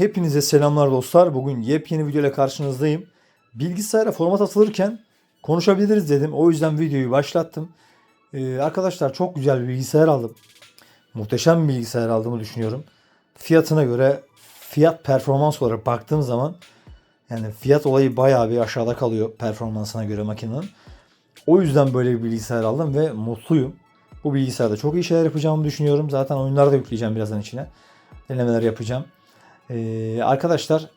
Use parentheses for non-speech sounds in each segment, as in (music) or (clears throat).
Hepinize selamlar dostlar. Bugün yepyeni video ile karşınızdayım. Bilgisayara format atılırken konuşabiliriz dedim. O yüzden videoyu başlattım. Ee, arkadaşlar çok güzel bir bilgisayar aldım. Muhteşem bir bilgisayar aldığımı düşünüyorum. Fiyatına göre fiyat performans olarak baktığım zaman yani fiyat olayı bayağı bir aşağıda kalıyor performansına göre makinenin. O yüzden böyle bir bilgisayar aldım ve mutluyum. Bu bilgisayarda çok iyi şeyler yapacağımı düşünüyorum. Zaten oyunları da yükleyeceğim birazdan içine. Denemeler yapacağım. Ee, arkadaşlar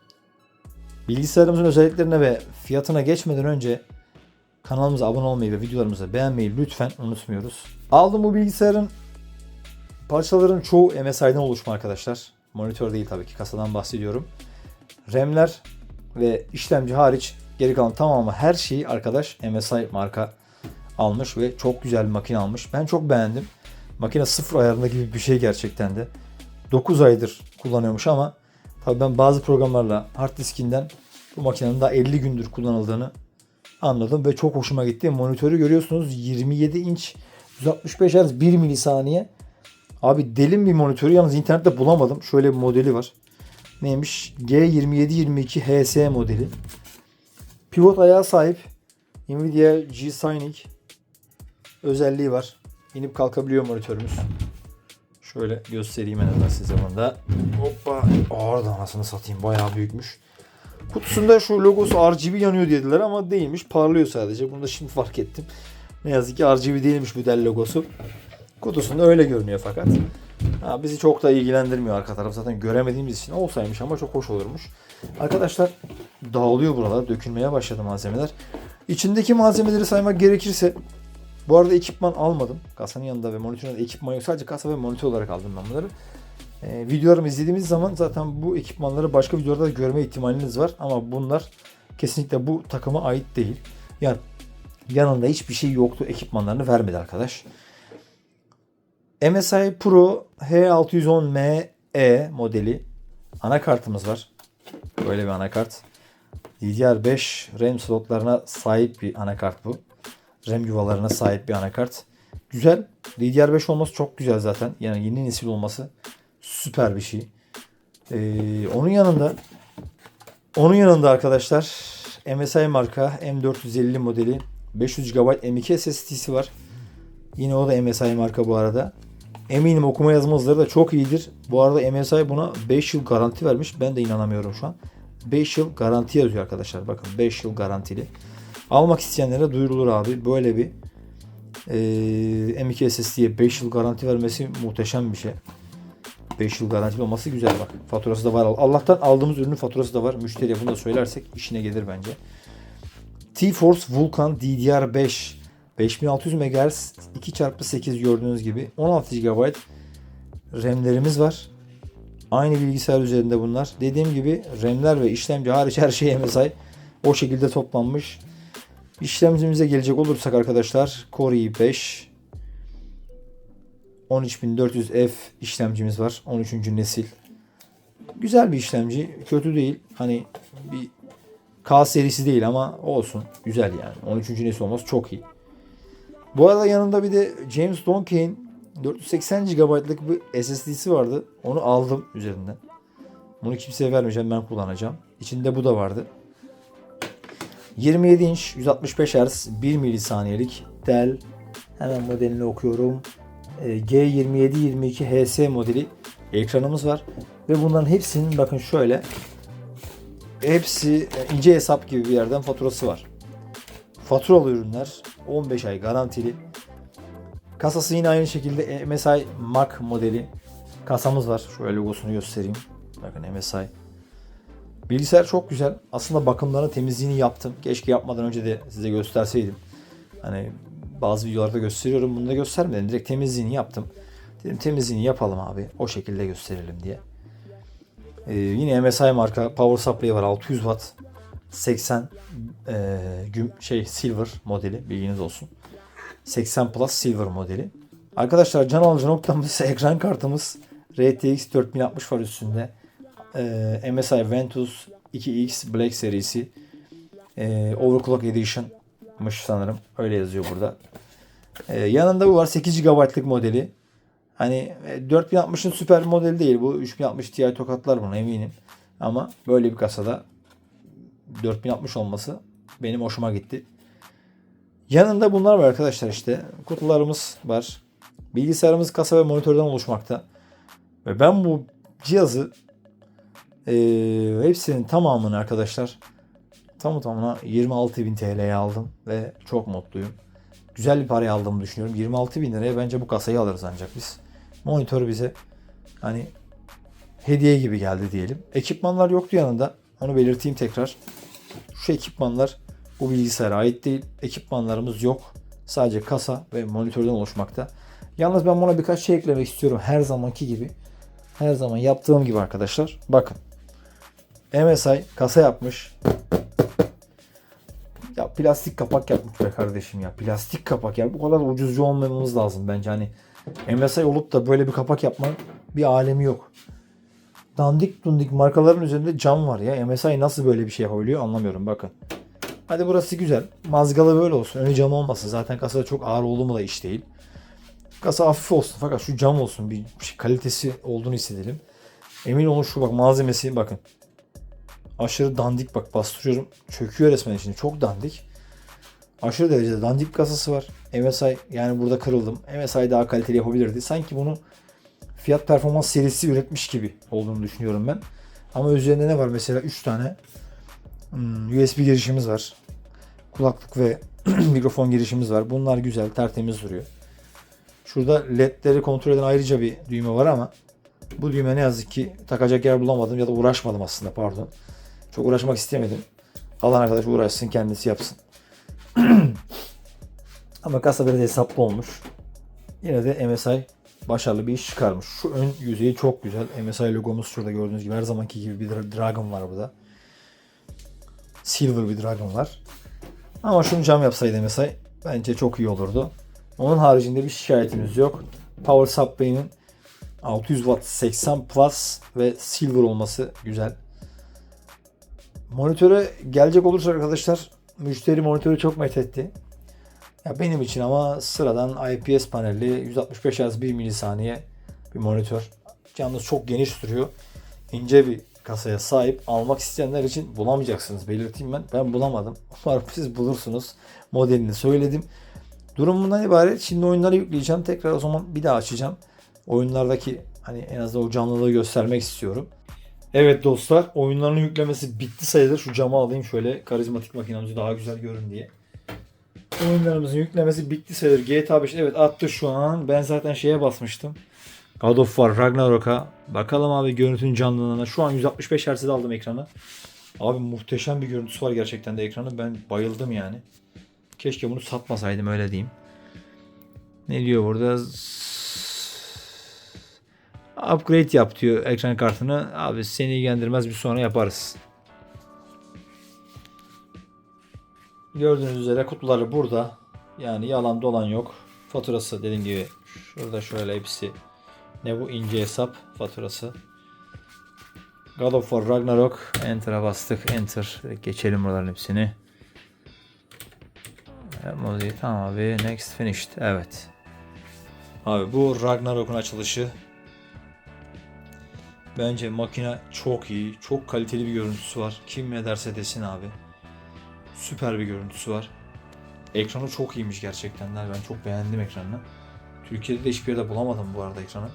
bilgisayarımızın özelliklerine ve fiyatına geçmeden önce kanalımıza abone olmayı ve videolarımızı beğenmeyi lütfen unutmuyoruz. Aldım bu bilgisayarın parçaların çoğu MSI'den oluşma arkadaşlar. Monitör değil tabii ki kasadan bahsediyorum. RAM'ler ve işlemci hariç geri kalan tamamı her şeyi arkadaş MSI marka almış ve çok güzel bir makine almış. Ben çok beğendim. Makine sıfır ayarında gibi bir şey gerçekten de. 9 aydır kullanıyormuş ama tabii ben bazı programlarla hard diskinden bu makinenin daha 50 gündür kullanıldığını anladım ve çok hoşuma gitti. Monitörü görüyorsunuz 27 inç 165 Hz 1 milisaniye. Abi delim bir monitörü yalnız internette bulamadım. Şöyle bir modeli var. Neymiş? G2722 HS modeli. Pivot ayağı sahip. Nvidia G-Sync özelliği var. İnip kalkabiliyor monitörümüz. Şöyle göstereyim en azından size bunu da. Hoppa. Ağır da anasını satayım. Bayağı büyükmüş. Kutusunda şu logosu RGB yanıyor dediler ama değilmiş. Parlıyor sadece. Bunu da şimdi fark ettim. Ne yazık ki RGB değilmiş bu del logosu. Kutusunda öyle görünüyor fakat. Ha, bizi çok da ilgilendirmiyor arka taraf. Zaten göremediğimiz için olsaymış ama çok hoş olurmuş. Arkadaşlar dağılıyor buralar. Dökülmeye başladı malzemeler. İçindeki malzemeleri saymak gerekirse bu arada ekipman almadım. Kasanın yanında ve monitöründe ekipman yok. Sadece kasa ve monitör olarak aldım ben bunları. Ee, videolarımı izlediğimiz zaman zaten bu ekipmanları başka videolarda da görme ihtimaliniz var. Ama bunlar kesinlikle bu takıma ait değil. Yani yanında hiçbir şey yoktu. Ekipmanlarını vermedi arkadaş. MSI Pro H610ME modeli anakartımız var. Böyle bir anakart. DDR5 RAM slotlarına sahip bir anakart bu. RAM yuvalarına sahip bir anakart. Güzel. DDR5 olması çok güzel zaten. Yani yeni nesil olması süper bir şey. Ee, onun yanında onun yanında arkadaşlar MSI marka M450 modeli 500 GB M2 SSD'si var. Yine o da MSI marka bu arada. Eminim okuma yazma hızları da çok iyidir. Bu arada MSI buna 5 yıl garanti vermiş. Ben de inanamıyorum şu an. 5 yıl garanti yazıyor arkadaşlar. Bakın 5 yıl garantili. Almak isteyenlere duyurulur abi. Böyle bir e, M2 SSD'ye 5 yıl garanti vermesi muhteşem bir şey. 5 yıl garantili olması güzel bak. Faturası da var. Allah'tan aldığımız ürünün faturası da var. Müşteriye bunu da söylersek işine gelir bence. T-Force Vulkan DDR5 5600 MHz 2x8 gördüğünüz gibi 16 GB RAM'lerimiz var. Aynı bilgisayar üzerinde bunlar. Dediğim gibi RAM'ler ve işlemci hariç her şey MSI o şekilde toplanmış. İşlemcimize gelecek olursak arkadaşlar Core i5 13400F işlemcimiz var. 13. nesil. Güzel bir işlemci. Kötü değil. Hani bir K serisi değil ama olsun. Güzel yani. 13. nesil olması çok iyi. Bu arada yanında bir de James Donkey'in 480 GB'lık bir SSD'si vardı. Onu aldım üzerinden. Bunu kimseye vermeyeceğim. Ben kullanacağım. İçinde bu da vardı. 27 inç 165 Hz 1 milisaniyelik Dell hemen modelini okuyorum. Ee, G2722 HS modeli ekranımız var. Ve bunların hepsinin bakın şöyle hepsi e, ince hesap gibi bir yerden faturası var. Faturalı ürünler 15 ay garantili. Kasası yine aynı şekilde MSI Mac modeli kasamız var. Şöyle logosunu göstereyim. Bakın MSI. Bilgisayar çok güzel. Aslında bakımlarını temizliğini yaptım. Keşke yapmadan önce de size gösterseydim. Hani bazı videolarda gösteriyorum. Bunu da göstermedim. Direkt temizliğini yaptım. Dedim temizliğini yapalım abi. O şekilde gösterelim diye. Ee, yine MSI marka power supply var 600 watt 80 e, güm, şey silver modeli bilginiz olsun. 80 plus silver modeli. Arkadaşlar can alıcı noktamız (laughs) ekran kartımız RTX 4060 var üstünde. Ee, MSI Ventus 2X Black serisi. Ee, Overclock Edition'mış sanırım. Öyle yazıyor burada. Ee, yanında bu var 8 GB'lık modeli. Hani 4060'ın süper modeli değil bu. 3060 Ti tokatlar bunu eminim. Ama böyle bir kasada 4060 olması benim hoşuma gitti. Yanında bunlar var arkadaşlar işte. Kutularımız var. Bilgisayarımız kasa ve monitörden oluşmakta. Ve ben bu cihazı eee, hepsinin tamamını arkadaşlar tamı tamına 26.000 TL'ye aldım ve çok mutluyum. Güzel bir paraya aldığımı düşünüyorum. 26.000 liraya bence bu kasayı alırız ancak biz. Monitör bize hani hediye gibi geldi diyelim. Ekipmanlar yoktu yanında. Onu belirteyim tekrar. Şu ekipmanlar bu bilgisayara ait değil. Ekipmanlarımız yok. Sadece kasa ve monitörden oluşmakta. Yalnız ben buna birkaç şey eklemek istiyorum. Her zamanki gibi. Her zaman yaptığım gibi arkadaşlar. Bakın. MSI kasa yapmış. Ya plastik kapak yapmış be kardeşim ya. Plastik kapak ya. Bu kadar ucuzcu olmamamız lazım bence. Hani MSI olup da böyle bir kapak yapmanın bir alemi yok. Dandik dundik markaların üzerinde cam var ya. MSI nasıl böyle bir şey yapabiliyor anlamıyorum bakın. Hadi burası güzel. Mazgalı böyle olsun. Önü cam olmasın. Zaten kasada çok ağır oldu da iş değil. Kasa hafif olsun. Fakat şu cam olsun. Bir şey, kalitesi olduğunu hissedelim. Emin olun şu bak malzemesi bakın. Aşırı dandik bak bastırıyorum. Çöküyor resmen içinde. Çok dandik. Aşırı derecede dandik kasası var. MSI yani burada kırıldım. MSI daha kaliteli yapabilirdi. Sanki bunu fiyat performans serisi üretmiş gibi olduğunu düşünüyorum ben. Ama üzerinde ne var? Mesela 3 tane hmm, USB girişimiz var. Kulaklık ve (clears throat) mikrofon girişimiz var. Bunlar güzel, tertemiz duruyor. Şurada ledleri kontrol eden ayrıca bir düğme var ama bu düğme ne yazık ki takacak yer bulamadım ya da uğraşmadım aslında pardon. Çok uğraşmak istemedim. Alan arkadaş uğraşsın kendisi yapsın. (clears throat) ama kasa biraz hesaplı olmuş. Yine de MSI başarılı bir iş çıkarmış. Şu ön yüzeyi çok güzel. MSI logomuz şurada gördüğünüz gibi her zamanki gibi bir dra- dragon var burada. Silver bir dragon var. Ama şunu cam yapsaydı MSI bence çok iyi olurdu. Onun haricinde bir şikayetimiz yok. Power Supply'nin 600 Watt 80 Plus ve Silver olması güzel. Monitöre gelecek olursa arkadaşlar müşteri monitörü çok methetti. Ya benim için ama sıradan IPS panelli 165 Hz 1 milisaniye bir monitör. Yalnız çok geniş duruyor. İnce bir kasaya sahip almak isteyenler için bulamayacaksınız. Belirteyim ben. Ben bulamadım. (laughs) Umarım siz bulursunuz. Modelini söyledim. Durum bundan ibaret. Şimdi oyunları yükleyeceğim. Tekrar o zaman bir daha açacağım. Oyunlardaki hani en azından o canlılığı göstermek istiyorum. Evet dostlar oyunların yüklemesi bitti sayılır. Şu camı alayım şöyle karizmatik makinamızı daha güzel görün diye. Oyunlarımızın yüklemesi bitti sayılır. GTA 5 evet attı şu an. Ben zaten şeye basmıştım. God of War Ragnarok'a. Bakalım abi görüntünün canlılığına. Şu an 165 Hz'de aldım ekranı. Abi muhteşem bir görüntüsü var gerçekten de ekranı. Ben bayıldım yani. Keşke bunu satmasaydım öyle diyeyim. Ne diyor burada? Upgrade yap diyor ekran kartını. Abi seni ilgilendirmez bir sonra yaparız. Gördüğünüz üzere kutuları burada. Yani yalan dolan yok. Faturası dediğim gibi şurada şöyle hepsi. Ne bu ince hesap faturası. God of War Ragnarok. Enter'a bastık. Enter. Geçelim buraların hepsini. Tamam abi. Next finished. Evet. Abi bu Ragnarok'un açılışı. Bence makine çok iyi. Çok kaliteli bir görüntüsü var. Kim ne derse desin abi. Süper bir görüntüsü var. Ekranı çok iyiymiş gerçekten. Ben çok beğendim ekranını. Türkiye'de de hiçbir yerde bulamadım bu arada ekranı.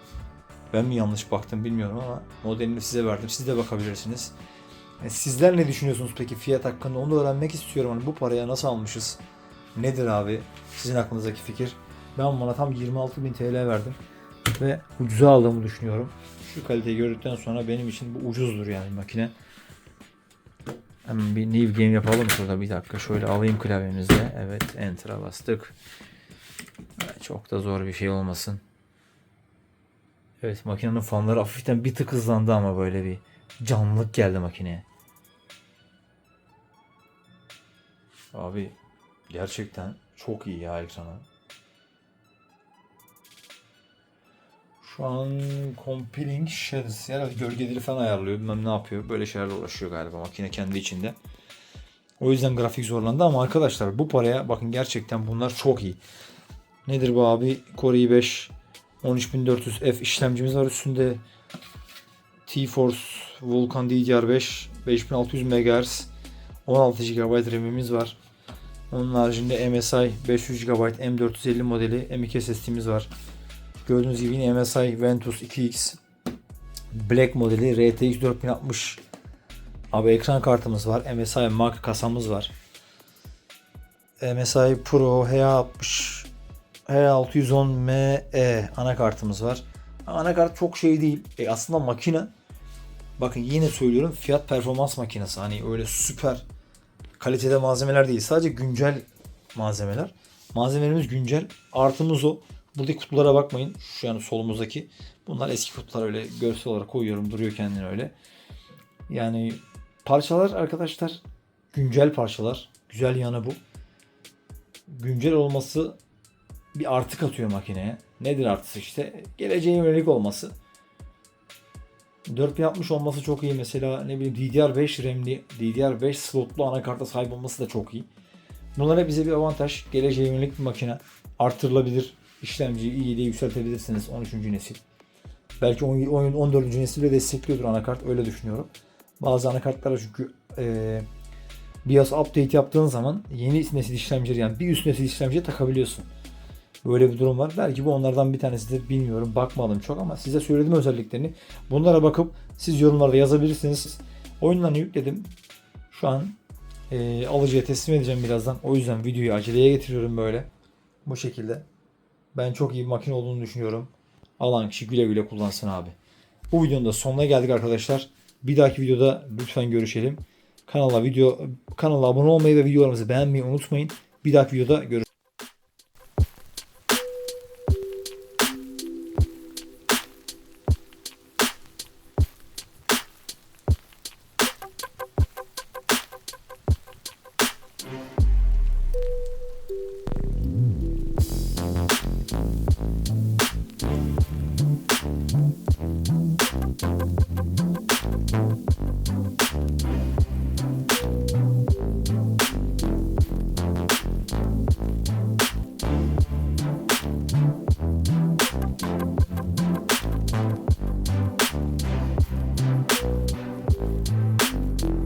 Ben mi yanlış baktım bilmiyorum ama modelini size verdim. Siz de bakabilirsiniz. E, Sizler ne düşünüyorsunuz peki fiyat hakkında? Onu öğrenmek istiyorum. Hani bu paraya nasıl almışız? Nedir abi? Sizin aklınızdaki fikir. Ben bana tam 26.000 TL verdim. Ve ucuza aldığımı düşünüyorum. Şu kaliteyi gördükten sonra benim için bu ucuzdur yani makine. Hemen bir new game yapalım şurada bir dakika. Şöyle alayım klavyemizde. Evet enter'a bastık. Çok da zor bir şey olmasın. Evet makinenin fanları hafiften bir tık hızlandı ama böyle bir canlılık geldi makineye. Abi gerçekten çok iyi ya ekranı. Şu an Compiling Shadows herhalde gölgeleri falan ayarlıyor. Bilmem ne yapıyor. Böyle şeylerle uğraşıyor galiba makine kendi içinde. O yüzden grafik zorlandı ama arkadaşlar bu paraya bakın gerçekten bunlar çok iyi. Nedir bu abi? Core i5 13400F işlemcimiz var üstünde. T-Force Vulkan DDR5 5600 MHz 16 GB RAM'imiz var. Onun haricinde MSI 500 GB M450 modeli M2 SSD'miz var. Gördüğünüz gibi yine MSI Ventus 2X Black modeli RTX 4060 Abi ekran kartımız var. MSI Mac kasamız var. MSI Pro H60 H610ME anakartımız var. Anakart çok şey değil. E aslında makine bakın yine söylüyorum fiyat performans makinesi. Hani öyle süper kalitede malzemeler değil. Sadece güncel malzemeler. Malzemelerimiz güncel. Artımız o. Buradaki kutulara bakmayın. Şu yani solumuzdaki. Bunlar eski kutular öyle görsel olarak koyuyorum. Duruyor kendine öyle. Yani parçalar arkadaşlar güncel parçalar. Güzel yanı bu. Güncel olması bir artı katıyor makineye. Nedir artısı işte? Geleceğe yönelik olması. 4060 olması çok iyi. Mesela ne bileyim DDR5 RAM'li, DDR5 slotlu anakarta sahip olması da çok iyi. Bunlara bize bir avantaj. Geleceğe yönelik bir makine. Artırılabilir. İşlemciyi iyi de yükseltebilirsiniz 13. nesil. Belki 10, 14. nesil bile destekliyordur anakart. Öyle düşünüyorum. Bazı anakartlara çünkü e, BIOS update yaptığın zaman yeni nesil işlemcileri yani bir üst nesil işlemciye takabiliyorsun. Böyle bir durum var. Belki bu onlardan bir tanesidir. Bilmiyorum. Bakmadım çok ama size söyledim özelliklerini. Bunlara bakıp siz yorumlarda yazabilirsiniz. Oyunlarını yükledim. Şu an e, alıcıya teslim edeceğim birazdan. O yüzden videoyu aceleye getiriyorum böyle. Bu şekilde. Ben çok iyi bir makine olduğunu düşünüyorum. Alan kişi güle güle kullansın abi. Bu videonun da sonuna geldik arkadaşlar. Bir dahaki videoda lütfen görüşelim. Kanala video kanala abone olmayı ve videolarımızı beğenmeyi unutmayın. Bir dahaki videoda görüşürüz. フフフ。